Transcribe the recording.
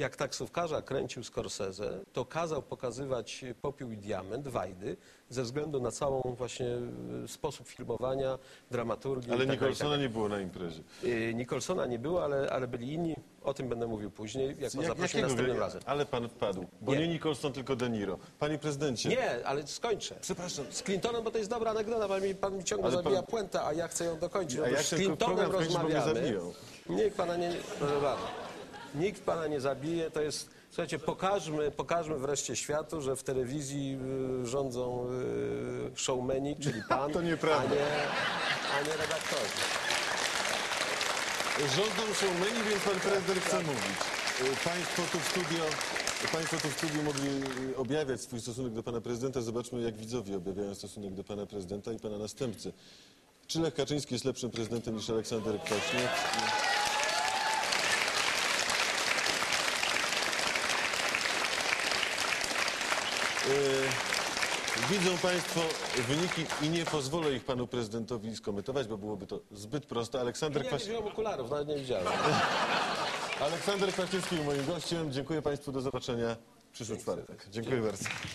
jak taksówkarza kręcił Scorsese, to kazał pokazywać Popiół i Diament, Wajdy, ze względu na całą właśnie y, sposób filmowania, dramaturgię. Ale tak tak Nicholsona nie było na imprezie. Y, Nicholsona nie było, ale, ale byli inni. O tym będę mówił później, jak pan zaprosi następnym razem. Ale pan wpadł. Bo Nie. nie, Nicholson, tylko De Niro. Panie prezydencie. Nie, ale skończę. Przepraszam. Z Clintonem, bo to jest dobra anegdota, pan mi, pan mi ciągle Ale pan- zabija puentę, a ja chcę ją dokończyć. A ja z Clintonem rozmawiamy. Nikt pana nie... Proszę pana. Nikt pana nie zabije, to jest... Słuchajcie, pokażmy, pokażmy wreszcie światu, że w telewizji y, rządzą y, showmeni, czyli pan, To nieprawda. A nie, a nie redaktorzy. Rządzą showmeni, więc pan prezydent chce mówić. Y, Państwo tu w studio, państwo tu w studio mogli y, objawiać swój stosunek do pana prezydenta. Zobaczmy, jak widzowie objawiają stosunek do pana prezydenta i pana następcy. Czy Lech Kaczyński jest lepszym prezydentem niż Aleksander Kwaśniewski? Widzą Państwo wyniki i nie pozwolę ich panu prezydentowi skomentować, bo byłoby to zbyt proste. Aleksander Nie Kwaśniewski. wziąłem okularów, nawet nie widziałem. Aleksander Kwaśniewski był moim gościem. Dziękuję Państwu. Do zobaczenia w przyszły czwartek. Dziękuję bardzo. Dziękuję.